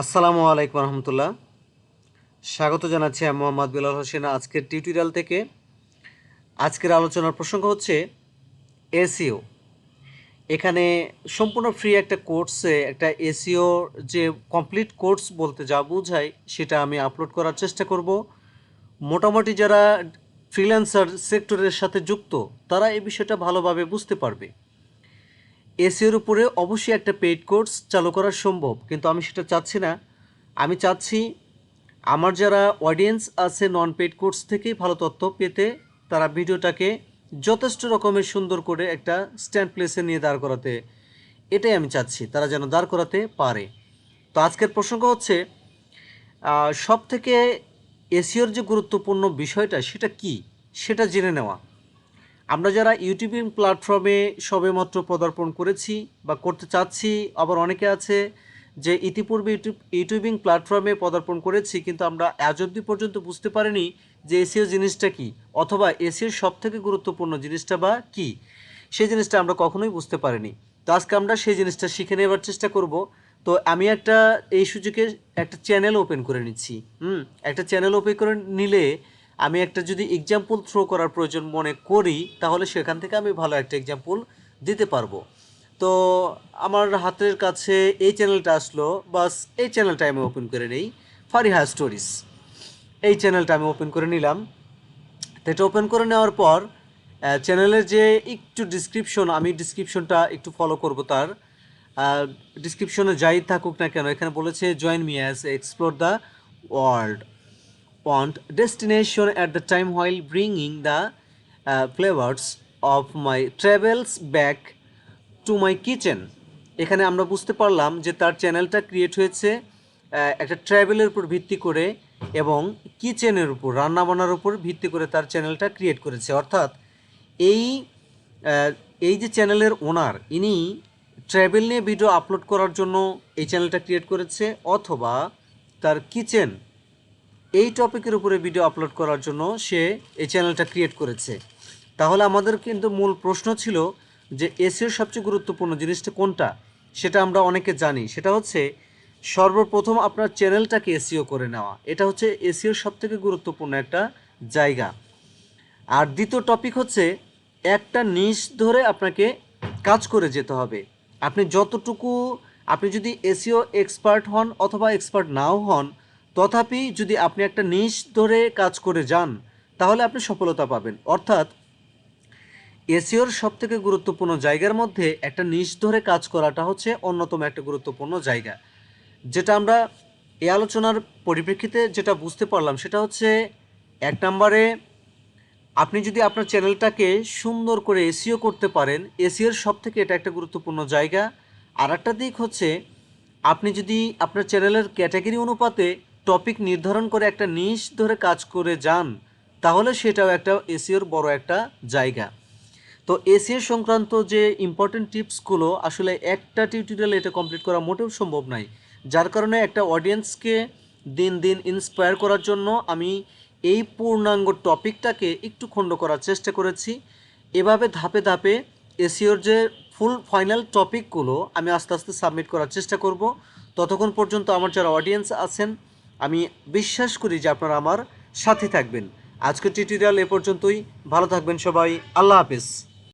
আসসালামু আলাইকুম রহমতুল্লাহ। স্বাগত জানাচ্ছি আমি মোহাম্মদ বিলাল হোসেন। আজকের টিউটোরিয়াল থেকে আজকের আলোচনার প্রসঙ্গ হচ্ছে এসিও এখানে সম্পূর্ণ ফ্রি একটা কোর্সে একটা এসিও যে কমপ্লিট কোর্স বলতে যা বোঝায়, সেটা আমি আপলোড করার চেষ্টা করব। মোটামুটি যারা ফ্রিল্যান্সার সেক্টরের সাথে যুক্ত, তারা এই বিষয়টা ভালোভাবে বুঝতে পারবে। এসিওর উপরে অবশ্যই একটা পেইড কোর্স চালু করা সম্ভব, কিন্তু আমি সেটা চাচ্ছি না। আমি চাচ্ছি আমার যারা অডিয়েন্স আছে নন পেইড কোর্স থেকেই ভালো তথ্য পেতে, তারা ভিডিওটাকে যথেষ্ট রকমের সুন্দর করে একটা স্ট্যান্ড প্লেসে নিয়ে দাঁড় করাতে। এটাই আমি চাচ্ছি, তারা যেন দাঁড় করাতে পারে। তো আজকের প্রসঙ্গ হচ্ছে সব থেকে এসিওর যে গুরুত্বপূর্ণ বিষয়টা সেটা কি? সেটা জেনে নেওয়া। আমরা যারা ইউটিউবিং প্ল্যাটফর্মে সবেমাত্র পদার্পণ করেছি বা করতে চাচ্ছি, আবার অনেকে আছে যে ইতিপূর্বে ইউটিউব, ইউটিউবিং প্ল্যাটফর্মে পদার্পণ করেছি, কিন্তু আমরা আজ অব্দি পর্যন্ত বুঝতে পারিনি যে এসিও জিনিসটা কি, অথবা এসিওর সব থেকে গুরুত্বপূর্ণ জিনিসটা বা কি। সেই জিনিসটা আমরা কখনোই বুঝতে পারিনি। তো আজকে আমরা সেই জিনিসটা শিখে নেবার চেষ্টা করব। তো আমি একটা, এই সুযোগে একটা চ্যানেল ওপেন করে নিচ্ছি। হুম, একটা চ্যানেল ওপেন করে নিলে আমি একটা যদি এক্সাম্পল থ্রো করার প্রয়োজন মনে করি, তাহলে সেখান থেকে আমি ভালো একটা এক্সাম্পল দিতে পারব। তো আমার হাতের কাছে এই চ্যানেলটা আসলো, বাস এই চ্যানেলটা আমি ওপেন করে নেই, ফারিহা স্টোরিজ এই চ্যানেলটা আমি ওপেন করে নিলাম। তো এটা ওপেন করে নেওয়ার পর চ্যানেলের যে একটু ডিসক্রিপশন আমি ডিসক্রিপশনটা একটু ফলো করব তার। ডিসক্রিপশনে যাই থাকুক না কেন, এখানে বলেছে join me as explore the world destination at the time while bringing the uh, flavors of my travels back to my kitchen. এখানে আমরা বুঝতে পারলাম যে তার চ্যানেলটা ক্রিয়েট হয়েছে একটা ট্রাভেলের উপর ভিত্তি করে এবং কিচেনের উপর রান্নাবান্নার উপর ভিত্তি করে তার চ্যানেলটা ক্রিয়েট করেছে। অর্থাৎ এই এই যে চ্যানেলের ওনার ইনি ট্রাভেল নিয়ে ভিডিও আপলোড করার জন্য এই চ্যানেলটা ক্রিয়েট করেছে অথবা তার কিচেন এই টপিকের উপরে ভিডিও আপলোড করার জন্য সে এই চ্যানেলটা ক্রিয়েট করেছে। তাহলে আমাদের কিন্তু মূল প্রশ্ন ছিল যে এসিওর সবচেয়ে গুরুত্বপূর্ণ জিনিসটা কোনটা? সেটা আমরা অনেকে জানি। সেটা হচ্ছে সর্বপ্রথম আপনার চ্যানেলটাকে এসিও করে নেওয়া। এটা হচ্ছে এসিওর সবথেকে গুরুত্বপূর্ণ একটা জায়গা। আর দ্বিতীয় টপিক হচ্ছে একটা নিশ ধরে আপনাকে কাজ করে যেতে হবে। আপনি যতটুকু, আপনি যদি এসিও এক্সপার্ট হন অথবা এক্সপার্ট নাও হন তথাপি যদি আপনি একটা নিশ ধরে কাজ করে যান, তাহলে আপনি সফলতা পাবেন। অর্থাৎ, এসিওর সব থেকে গুরুত্বপূর্ণ জায়গার মধ্যে একটা নিশ ধরে কাজ করাটা হচ্ছে অন্যতম একটা গুরুত্বপূর্ণ জায়গা। যেটা আমরা এই আলোচনার পরিপ্রেক্ষিতে যেটা বুঝতে পারলাম, সেটা হচ্ছে এক নম্বরে, আপনি যদি আপনার চ্যানেলটাকে সুন্দর করে এসিও করতে পারেন, এসিওর সব থেকে এটা একটা গুরুত্বপূর্ণ জায়গা। আর একটা দিক হচ্ছে, আপনি যদি আপনার চ্যানেলের ক্যাটাগরি অনুপাতে টপিক নির্ধারণ করে একটা নিশ ধরে কাজ করে যান, তাহলে সেটাও একটা এসিওর বড় একটা জায়গা। তো এসিও সংক্রান্ত যে ইম্পর্টেন্ট টিপসগুলো, আসলে একটা টিউটোরিয়াল এটা কমপ্লিট করা মোটেও সম্ভব নয়। যার কারণে একটা অডিয়েন্সকে দিন দিন ইন্সপায়ার করার জন্য আমি এই পূর্ণাঙ্গ টপিকটাকে একটু খণ্ড করার চেষ্টা করেছি। এভাবে ধাপে ধাপে এসিওর যে ফুল ফাইনাল টপিকগুলো আমি আস্তে আস্তে সাবমিট করার চেষ্টা করব। ততক্ষণ পর্যন্ত আমার যারা অডিয়েন্স আছেন আমি বিশ্বাস করি যে আপনারা আমার সাথে থাকবেন। আজকের টিউটোরিয়াল এ পর্যন্তই। ভালো থাকবেন সবাই। আল্লাহ হাফিজ।